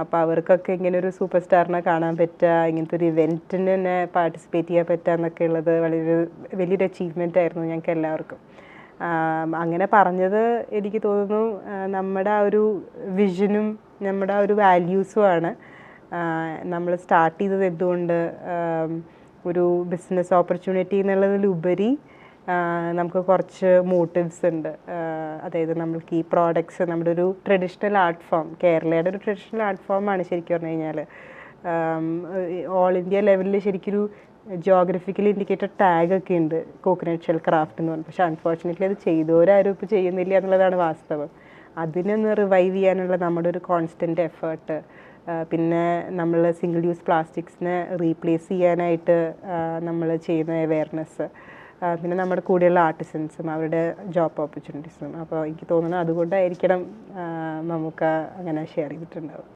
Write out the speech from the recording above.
അപ്പോൾ അവർക്കൊക്കെ ഇങ്ങനെ ഒരു സൂപ്പർ സ്റ്റാറിനെ കാണാൻ പറ്റുക ഇങ്ങനത്തെ ഒരു ഇവന്റിന് തന്നെ പാർട്ടിസിപ്പേറ്റ് ചെയ്യാൻ പറ്റുക എന്നൊക്കെ ഉള്ളത് വളരെ വലിയൊരു അച്ചീവ്മെന്റ് ആയിരുന്നു ഞങ്ങൾക്ക് എല്ലാവർക്കും. അങ്ങനെ പറഞ്ഞത് എനിക്ക് തോന്നുന്നു നമ്മുടെ ആ ഒരു വിഷനും നമ്മുടെ ആ ഒരു വാല്യൂസും ആണ് നമ്മൾ സ്റ്റാർട്ട് ചെയ്തത് എന്തുകൊണ്ട് ഒരു ബിസിനസ് ഓപ്പർച്യൂണിറ്റി എന്നുള്ളതിലുപരി നമുക്ക് കുറച്ച് മോട്ടീവ്സ് ഉണ്ട്. അതായത് നമ്മൾക്ക് ഈ പ്രോഡക്ട്സ് നമ്മുടെ ഒരു ട്രഡീഷണൽ ആർട്ട് ഫോം കേരളയുടെ ഒരു ട്രഡീഷണൽ ആർട്ട് ഫോമാണ് ശരിക്കും പറഞ്ഞു കഴിഞ്ഞാൽ ഓൾ ഇന്ത്യ ലെവലിൽ ശരിക്കൊരു ജോഗ്രഫിക്കലി ഇൻഡിക്കേറ്റഡ് ടാഗ് ഒക്കെ ഉണ്ട് കോക്കനട്ട് ഷെൽ ക്രാഫ്റ്റ് എന്ന് പറഞ്ഞു പക്ഷേ അൺഫോർച്ചുനേറ്റ്ലി അത് ചെയ്തവരാരും ഇപ്പോൾ ചെയ്യുന്നില്ല എന്നുള്ളതാണ് വാസ്തവം. അതിനൊന്ന് റിവൈവ് ചെയ്യാനുള്ള നമ്മുടെ ഒരു കോൺസ്റ്റന്റ് എഫേർട്ട് പിന്നെ നമ്മൾ സിംഗിൾ യൂസ് പ്ലാസ്റ്റിക്സിനെ റീപ്ലേസ് ചെയ്യാനായിട്ട് നമ്മൾ ചെയ്യുന്ന അവയർനെസ് പിന്നെ നമ്മുടെ കൂടെയുള്ള ആർട്ടിസൻസും അവരുടെ ജോബ് ഓപ്പർച്യൂണിറ്റീസും അപ്പോൾ എനിക്ക് തോന്നുന്നു അതുകൊണ്ടായിരിക്കണം നമുക്ക് അങ്ങനെ ഷെയർ ചെയ്തിട്ടുണ്ടാവും